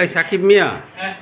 এই সাকিব মিয়া। হ্যাঁ।